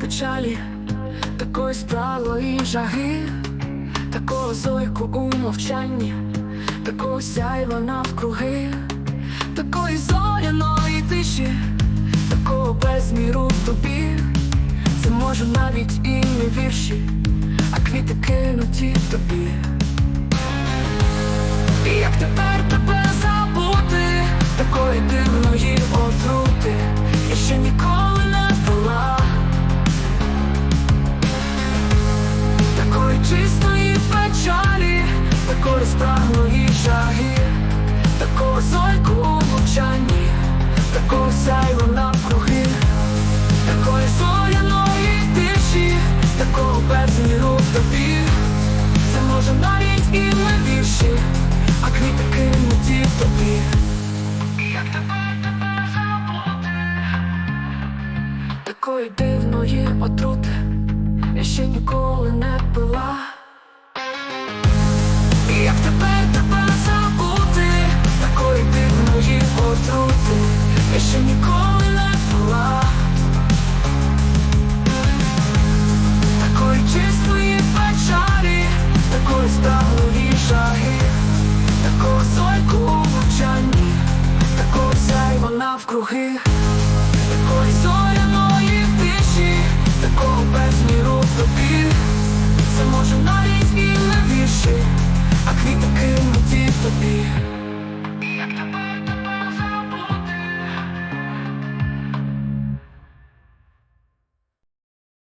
печалі, такої спралої жаги, такого зойку у мовчанні, такого сяйва навкруги, такої зоряної тиші, такого безміру в тобі. Це може навіть і не вірші, а квіти кинуті тобі. Сяйва навкруги, такої зоряної тиші, такого безміру в тобі. Це може навіть і не вірші, а квіти кинуті тобі. Тебе забути? Такої дивної отрути я ще ніколи не пила. Навкруги,